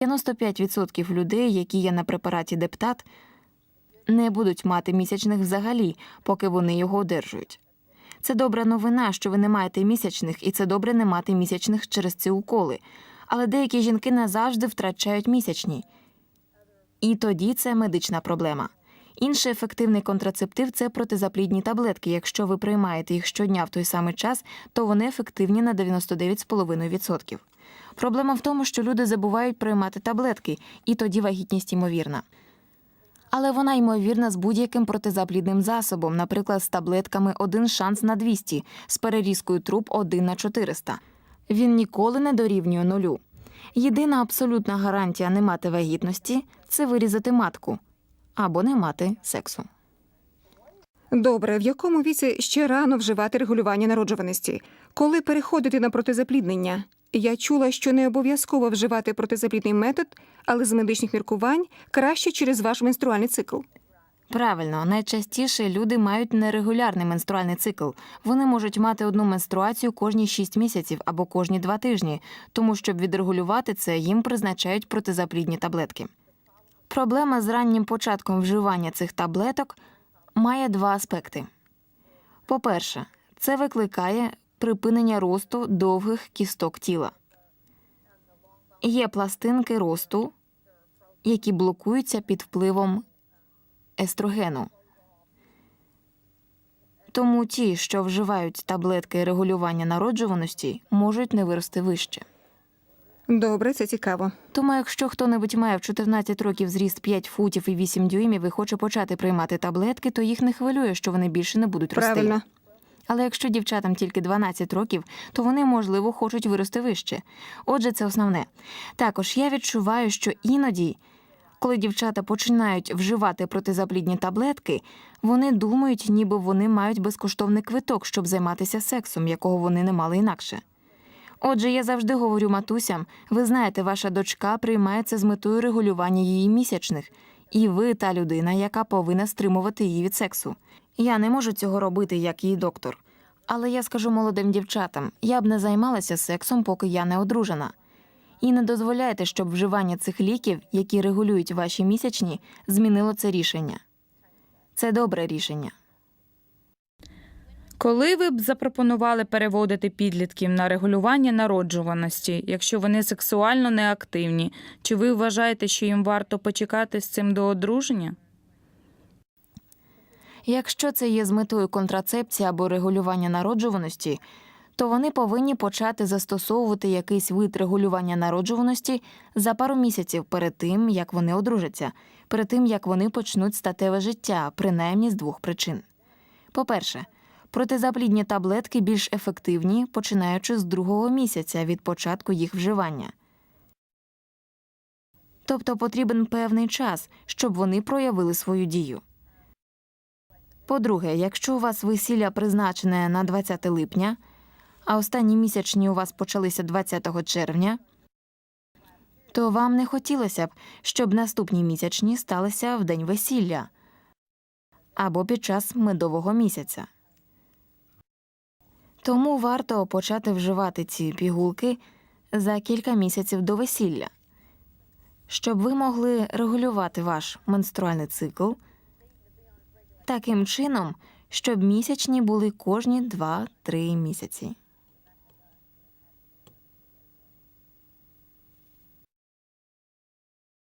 95% людей, які є на препараті Дептат, не будуть мати місячних взагалі, поки вони його одержують. Це добра новина, що ви не маєте місячних, і це добре не мати місячних через ці уколи. Але деякі жінки назавжди втрачають місячні. І тоді це медична проблема. Інший ефективний контрацептив це протизаплідні таблетки. Якщо ви приймаєте їх щодня в той самий час, то вони ефективні на 99,5%. Проблема в тому, що люди забувають приймати таблетки, і тоді вагітність ймовірна. Але вона ймовірна з будь-яким протизаплідним засобом, наприклад, з таблетками один шанс на 200, з перерізкою труб 1 на 400. Він ніколи не дорівнює нулю. Єдина абсолютна гарантія не мати вагітності це вирізати матку або не мати сексу. Добре, в якому віці ще рано вживати регулювання народжуваності? Коли переходити на протизапліднення? Я чула, що не обов'язково вживати протизаплідний метод, але з медичних міркувань краще через ваш менструальний цикл. Правильно, найчастіше люди мають нерегулярний менструальний цикл. Вони можуть мати одну менструацію кожні 6 місяців або кожні 2 тижні, тому щоб відрегулювати це, їм призначають протизаплідні таблетки. Проблема з раннім початком вживання цих таблеток має два аспекти. По-перше, це викликає припинення росту довгих кісток тіла. Є пластинки росту, які блокуються під впливом естрогену. Тому ті, що вживають таблетки регулювання народжуваності, можуть не вирости вище. Добре, це цікаво. Тому, якщо хто-небудь має в 14 років зріст 5 футів і 8 дюймів і хоче почати приймати таблетки, то їх не хвилює, що вони більше не будуть рости. Правильно. Але якщо дівчатам тільки 12 років, то вони, можливо, хочуть вирости вище. Отже, це основне. Також я відчуваю, що іноді, коли дівчата починають вживати протизаплідні таблетки, вони думають, ніби вони мають безкоштовний квиток, щоб займатися сексом, якого вони не мали інакше. Отже, я завжди говорю матусям: ви знаєте, ваша дочка приймається з метою регулювання її місячних, і ви та людина, яка повинна стримувати її від сексу. Я не можу цього робити, як її доктор. Але я скажу молодим дівчатам: я б не займалася сексом, поки я не одружена. І не дозволяйте, щоб вживання цих ліків, які регулюють ваші місячні, змінило це рішення. Це добре рішення. Коли ви б запропонували переводити підлітків на регулювання народжуваності, якщо вони сексуально неактивні, чи ви вважаєте, що їм варто почекати з цим до одруження? Якщо це є з метою контрацепції або регулювання народжуваності, то вони повинні почати застосовувати якийсь вид регулювання народжуваності за пару місяців перед тим, як вони одружаться, перед тим як вони почнуть статеве життя, принаймні з двох причин. По-перше, протизаплідні таблетки більш ефективні, починаючи з другого місяця від початку їх вживання. Тобто потрібен певний час, щоб вони проявили свою дію. По-друге, якщо у вас весілля призначене на 20 липня, а останні місячні у вас почалися 20 червня, то вам не хотілося б, щоб наступні місячні сталися в день весілля або під час медового місяця. Тому варто почати вживати ці пігулки за кілька місяців до весілля, щоб ви могли регулювати ваш менструальний цикл таким чином, щоб місячні були кожні 2-3 місяці.